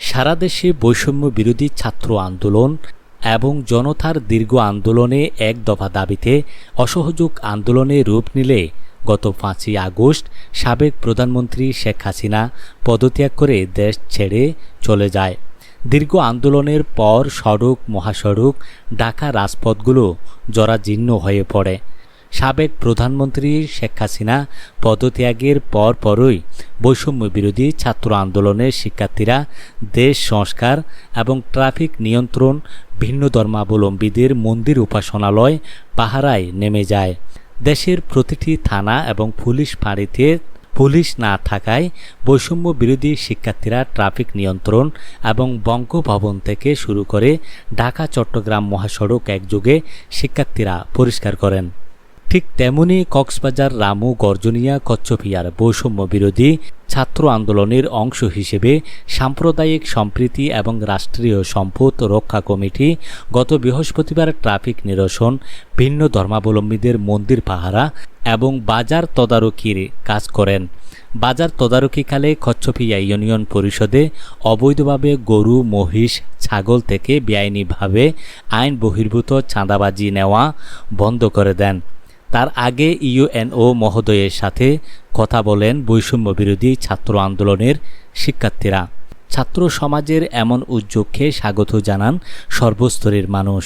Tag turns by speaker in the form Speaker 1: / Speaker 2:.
Speaker 1: সারা দেশে বৈষম্য বিরোধী ছাত্র আন্দোলন এবং জনতার দীর্ঘ আন্দোলনে এক দফা দাবিতে অসহযোগ আন্দোলনে রূপ নিলে গত পাঁচই আগস্ট সাবেক প্রধানমন্ত্রী শেখ হাসিনা পদত্যাগ করে দেশ ছেড়ে চলে যায়। দীর্ঘ আন্দোলনের পর সড়ক, মহাসড়ক, ঢাকা রাজপথগুলো জরাজীর্ণ হয়ে পড়ে। সাবেক প্রধানমন্ত্রী শেখ হাসিনা পদত্যাগের পর পরই বৈষম্য বিরোধী ছাত্র আন্দোলনের শিক্ষার্থীরা দেশ সংস্কার এবং ট্রাফিক নিয়ন্ত্রণ, ভিন্ন ধর্মাবলম্বীদের মন্দির উপাসনালয় পাহারায় নেমে যায়। দেশের প্রতিটি থানা এবং পুলিশ ফাঁড়িতে পুলিশ না থাকায় বৈষম্য বিরোধী শিক্ষার্থীরা ট্রাফিক নিয়ন্ত্রণ এবং বঙ্গভবন থেকে শুরু করে ঢাকা চট্টগ্রাম মহাসড়ক একযোগে শিক্ষার্থীরা পরিষ্কার করেন। ঠিক তেমনি কক্সবাজার, রামু, গর্জনিয়া কচ্ছপিয়ার বৈষম্য বিরোধী ছাত্র আন্দোলনের অংশ হিসেবে সাম্প্রদায়িক সম্প্রীতি এবং রাষ্ট্রীয় সম্পদ রক্ষা কমিটি গত বৃহস্পতিবার ট্রাফিক নিরসন, ভিন্ন ধর্মাবলম্বীদের মন্দির পাহারা এবং বাজার তদারকির কাজ করেন। বাজার তদারকিকালে কচ্ছপিয়া ইউনিয়ন পরিষদে অবৈধভাবে গরু, মহিষ, ছাগল থেকে বেআইনিভাবে আইন বহির্ভূত চাঁদাবাজি নেওয়া বন্ধ করে দেন। তার আগে ইউএনও মহোদয়ের সাথে কথা বলেন বৈষম্য বিরোধী ছাত্র আন্দোলনের শিক্ষার্থীরা। ছাত্র সমাজের এমন উদ্যোগকে স্বাগত জানান সর্বস্তরের মানুষ।